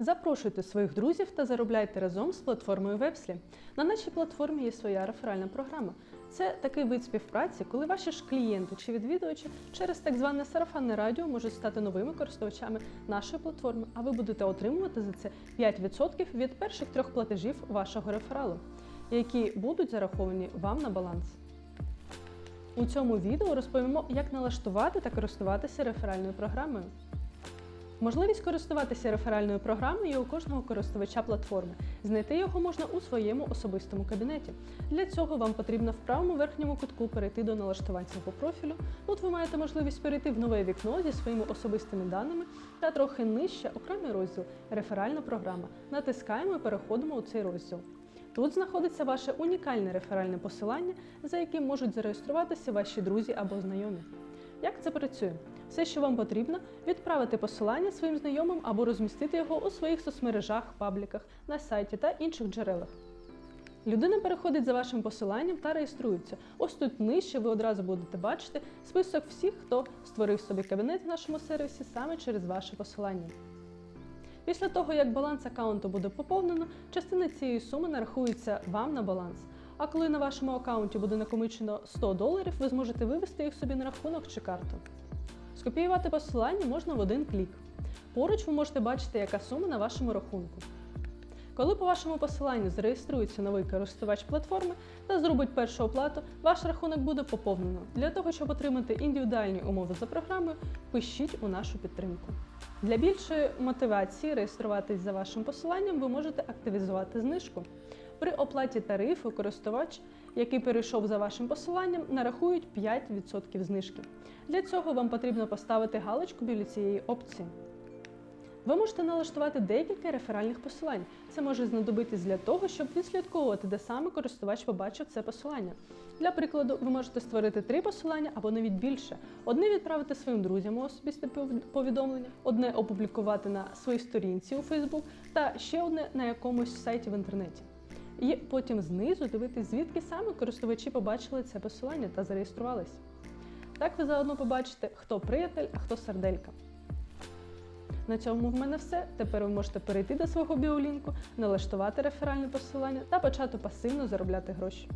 Запрошуйте своїх друзів та заробляйте разом з платформою Websly. На нашій платформі є своя реферальна програма. Це такий вид співпраці, коли ваші ж клієнти чи відвідувачі через так зване сарафанне радіо можуть стати новими користувачами нашої платформи, а ви будете отримувати за це 5% від перших трьох платежів вашого рефералу, які будуть зараховані вам на баланс. У цьому відео розповімо, як налаштувати та користуватися реферальною програмою. Можливість користуватися реферальною програмою у кожного користувача платформи. Знайти його можна у своєму особистому кабінеті. Для цього вам потрібно в правому верхньому кутку перейти до налаштувань свого профілю. Тут ви маєте можливість перейти в нове вікно зі своїми особистими даними та трохи нижче окремий розділ Реферальна програма. Натискаємо і переходимо у цей розділ. Тут знаходиться ваше унікальне реферальне посилання, за яким можуть зареєструватися ваші друзі або знайомі. Як це працює? Все, що вам потрібно, відправити посилання своїм знайомим або розмістити його у своїх соцмережах, пабліках, на сайті та інших джерелах. Людина переходить за вашим посиланням та реєструється. Ось тут нижче ви одразу будете бачити список всіх, хто створив собі кабінет в нашому сервісі саме через ваше посилання. Після того, як баланс аккаунту буде поповнено, частина цієї суми нарахується вам на баланс. А коли на вашому аккаунті буде накомичено 100 доларів, ви зможете вивести їх собі на рахунок чи карту. Скопіювати посилання можна в один клік. Поруч ви можете бачити, яка сума на вашому рахунку. Коли по вашому посиланню зареєструється новий користувач платформи та зробить першу оплату, ваш рахунок буде поповнено. Для того, щоб отримати індивідуальні умови за програмою, пишіть у нашу підтримку. Для більшої мотивації реєструватись за вашим посиланням ви можете активізувати знижку. При оплаті тарифу користувач, який перейшов за вашим посиланням, нарахують 5% знижки. Для цього вам потрібно поставити галочку біля цієї опції. Ви можете налаштувати декілька реферальних посилань. Це може знадобитись для того, щоб відслідковувати, де саме користувач побачив це посилання. Для прикладу, ви можете створити три посилання або навіть більше. Одне відправити своїм друзям у особисте повідомлення, одне опублікувати на своїй сторінці у Facebook та ще одне на якомусь сайті в інтернеті. І потім знизу дивитись, звідки саме користувачі побачили це посилання та зареєструвались. Так ви заодно побачите, хто приятель, а хто сарделька. На цьому в мене все. Тепер ви можете перейти до свого біолінку, налаштувати реферальне посилання та почати пасивно заробляти гроші.